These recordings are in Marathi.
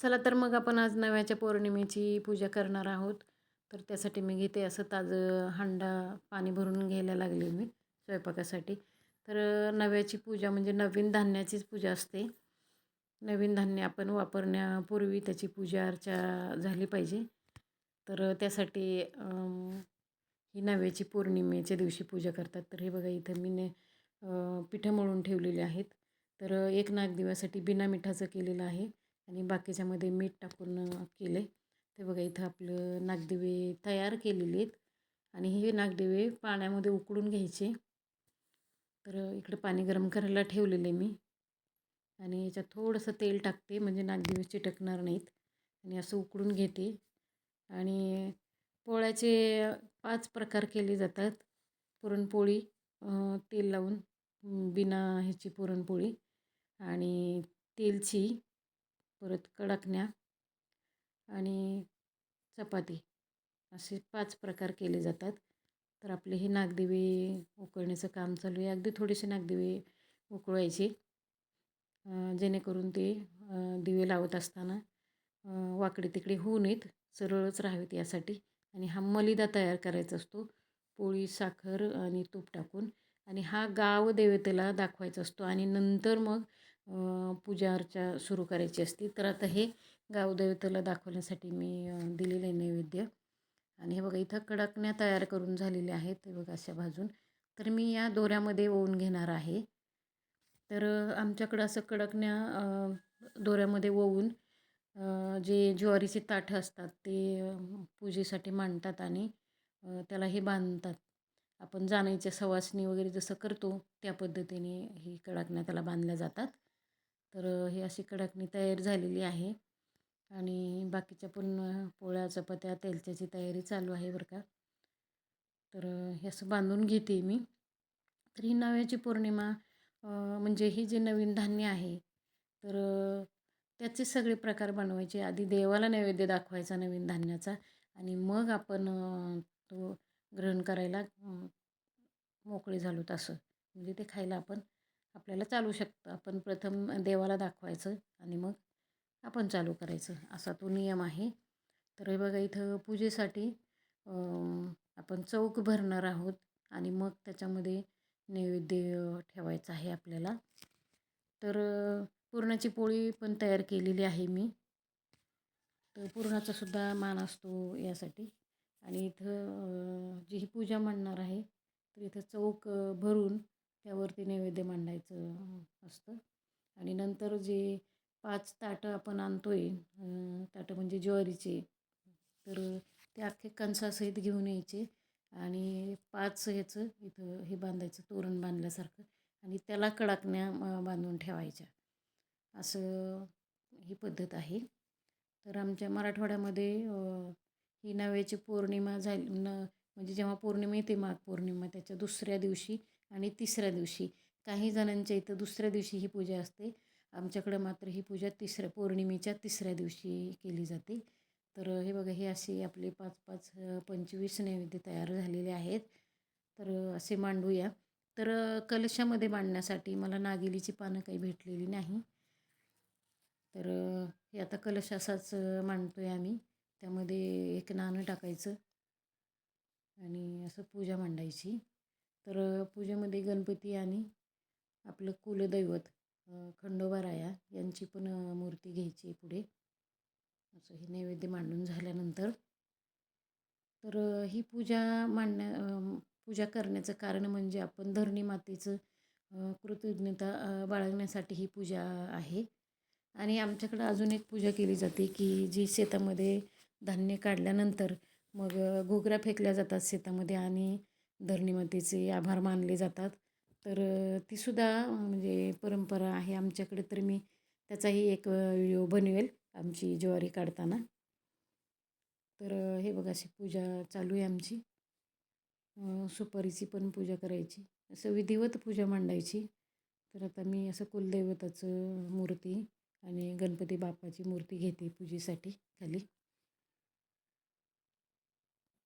चला तर मग आपण आज नव्याच्या पौर्णिमेची पूजा करणार आहोत. तर त्यासाठी मी घेते असं ताजं हांडा पाणी भरून घ्यायला लागले मी स्वयंपाकासाठी. तर नव्याची पूजा म्हणजे नवीन धान्याचीच पूजा असते. नवीन धान्य आपण वापरण्यापूर्वी त्याची पूजा अर्चा झाली पाहिजे. तर त्यासाठी ही नव्याची पौर्णिमेच्या दिवशी पूजा करतात. तर हे बघा इथं मी ने पिठं मळून ठेवलेली आहेत. तर एक नागदिवासाठी बिना मिठाचं केलेलं आहे. आणि बाकीच्यामध्ये मीठ टाकून केले ते बघा इथं आपलं नागदिवे तयार केलेले आहेत. आणि हे नागदिवे पाण्यामध्ये उकळून घ्यायचे. तर इकडं पाणी गरम करायला ठेवलेले मी. आणि याच्यात थोडंसं तेल टाकते म्हणजे नागदिवे चिटकणार नाहीत. आणि असं उकळून घेते. आणि पोळ्याचे पाच प्रकार केले जातात. पुरणपोळी तेल लावून बिना ह्याची पुरणपोळी आणि तेलची. परत कडकण्या आणि चपाती असे पाच प्रकार केले जातात. तर आपले हे नागदेवी उकळण्याचं काम चालू आहे. अगदी थोडेसे नागदिवे उकळायचे जेणेकरून ते दिवे लावत असताना वाकडे तिकडे होऊ नयेत सरळच राहावेत यासाठी. आणि हा मलिदा तयार करायचा असतो. पोळी साखर आणि तूप टाकून. आणि हा गाव देवतेला दाखवायचा असतो. आणि नंतर मग पूजा अर्चा सुरू करायची असती. तर आता हे गावदेवतेला दाखवण्यासाठी मी दिलेलं आहे नैवेद्य. आणि हे बघा इथं कडकण्या तयार करून झालेल्या आहेत. हे बघा अशा भाजून. तर मी या दोऱ्यामध्ये ओवून घेणार आहे. तर आमच्याकडं असं कडकण्या दोऱ्यामध्ये ओवून जे ज्वारीचे ताठं असतात ते पूजेसाठी मांडतात आणि त्याला हे बांधतात. आपण जाण्याच्या सवासणी वगैरे जसं करतो त्या पद्धतीने ही कडकण्या त्याला बांधल्या जातात. तर ही अशी कडकणी तयार झालेली आहे आणि बाकीच्या पण पोळ्या चपात्या तेलच्याची तयारी चालू आहे बरं का. तर हे असं बांधून घेते मी. तर ही नव्याची पौर्णिमा म्हणजे ही जे नवीन धान्य आहे तर त्याचे सगळे प्रकार बनवायचे. आधी देवाला नैवेद्य दाखवायचा नवीन धान्याचा आणि मग आपण तो ग्रहण करायला मोकळे झालो तसं म्हणजे ते खायला आपण आपल्याला चालू शकतं. आपण प्रथम देवाला दाखवायचं आणि मग आपण चालू करायचं. असा तो नियम आहे. तर हे बघा इथं पूजेसाठी आपण चौक भरणार आहोत आणि मग त्याच्यामध्ये नैवेद्य ठेवायचा आहे आपल्याला. तर पुरणाची पोळी पण तयार केलेली आहे मी. तर पुरणाचा सुद्धा मान असतो यासाठी. आणि इथं जी ही पूजा मांडणार आहे तर इथं चौक भरून त्यावरती नैवेद्य मांडायचं असतं. आणि नंतर जे पाच ताटं आपण आणतो आहे ताटं म्हणजे ज्वारीचे तर ते अख्खे कणसासहित घेऊन यायचे. आणि पाच ह्याचं इथं हे बांधायचं तोरण बांधल्यासारखं. आणि त्याला कडाकण्या बांधून ठेवायच्या. असं ही पद्धत आहे. तर आमच्या मराठवाड्यामध्ये ही नव्याची पौर्णिमा झाली न म्हणजे जेव्हा पौर्णिमा येते माघ पौर्णिमा त्याच्या दुसऱ्या दिवशी आणि तिसऱ्या दिवशी. काही जणांच्या इथं दुसऱ्या दिवशी ही पूजा असते. आमच्याकडं मात्र ही पूजा तिसऱ्या पौर्णिमेच्या तिसऱ्या दिवशी केली जाते. तर हे बघा हे असे आपले पाच पाच पंचवीस नैवेद्य तयार झालेले आहेत. तर असे मांडूया. तर कलशामध्ये मांडण्यासाठी मला नागिलीची पानं काही भेटलेली नाही. तर हे आता कलश असाच मांडतो आहे आम्ही. त्यामध्ये एक नाणं टाकायचं आणि असं पूजा मांडायची. तर पूजेमध्ये गणपती आणि आपलं कुलदैवत खंडोबाराया यांची पण मूर्ती घ्यायची पुढे. असं हे नैवेद्य मांडून झाल्यानंतर. तर ही पूजा मांडण्या पूजा करण्याचं कारण म्हणजे आपण धरणी मातेचं कृतज्ञता बाळगण्यासाठी ही पूजा आहे. आणि आमच्याकडं अजून एक पूजा केली जाते की जी शेतामध्ये धान्य काढल्यानंतर मग घोगऱ्या फेकल्या जातात शेतामध्ये आणि धरणीमातेचे आभार मानले जातात. तर तीसुद्धा म्हणजे परंपरा आहे आमच्याकडे तर मी त्याचाही एक व्हिडिओ बनवेल आमची ज्वारी काढताना. तर हे बघा अशी पूजा चालू आहे आमची. सुपारीची पण पूजा करायची. असं विधिवत पूजा मांडायची. तर आता मी असं कुलदैवताचं मूर्ती आणि गणपती बाप्पाची मूर्ती घेते पूजेसाठी खाली.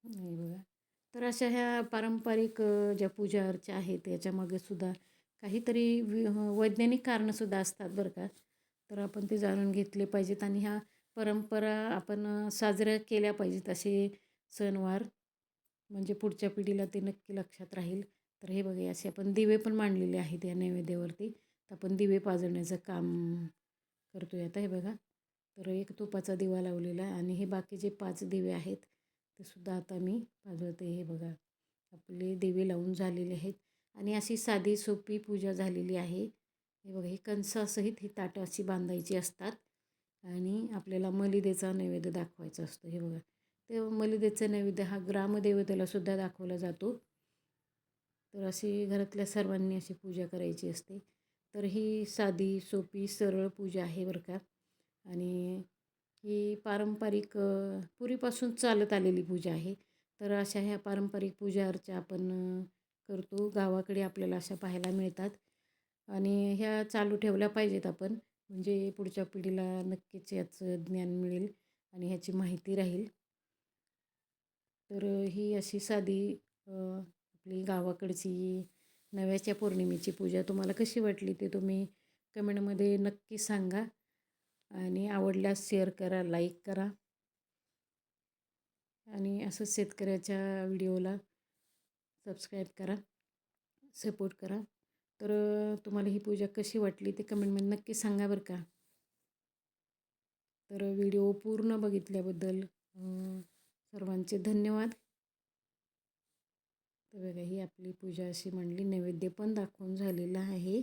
बघा. तर अशा ह्या पारंपरिक ज्या पूजा अर्चा आहेत याच्यामागे सुद्धा काहीतरी वि वैज्ञानिक कारणंसुद्धा असतात बरं का. तर आपण ते जाणून घेतले पाहिजेत आणि ह्या परंपरा आपण साजऱ्या केल्या पाहिजेत असे सणवार. म्हणजे पुढच्या पिढीला ते नक्की लक्षात राहील. तर हे बघा असे आपण दिवे पण मांडलेले आहेत या नैवेद्यावरती. तर आपण दिवे पाजवण्याचं काम करतो आहे आता हे बघा. तर एक तुपाचा दिवा लावलेला आहे आणि हे बाकीचे पाच दिवे आहेत ते सुद्धा आता मी पाजळते हे बघा. आपले दिवे लावून झालेले आहेत. आणि अशी साधी सोपी पूजा झालेली आहे. हे बघा ही कंसासहित ही ताटं अशी बांधायची असतात. आणि आपल्याला मलिदेचा नैवेद्य दाखवायचा असतो. हे बघा ते मलिदेचा नैवेद्य हा ग्रामदेवतेला सुद्धा दाखवला जातो. तर अशी घरातल्या सर्वांनी अशी पूजा करायची असते. तर ही साधी सोपी सरळ पूजा आहे बरं का. आणि ही पारंपरिक पूर्वीपासून चालत आलेली पूजा आहे. तर अशा ह्या पारंपरिक पूजा अर्चा आपण करतो. गावाकडे आपल्याला अशा पाहायला मिळतात. आणि ह्या चालू ठेवल्या पाहिजेत आपण. म्हणजे पुढच्या पिढीला नक्कीच याचं ज्ञान मिळेल आणि ह्याची माहिती राहील. तर ही अशी साधी आपली गावाकडची नव्याच्या पौर्णिमेची पूजा तुम्हाला कशी वाटली ते तुम्ही कमेंटमध्ये नक्की सांगा. आणि आवडल्यास शेअर करा लाईक करा. आणि असंच शेतकऱ्याच्या व्हिडिओला सबस्क्राईब करा सपोर्ट करा. तर तुम्हाला ही पूजा कशी वाटली ते कमेंटमध्ये नक्की सांगा बरं का. तर व्हिडिओ पूर्ण बघितल्याबद्दल सर्वांचे धन्यवाद. तर बघा ही आपली पूजा अशी मांडली नैवेद्य पण दाखवून झालेला आहे.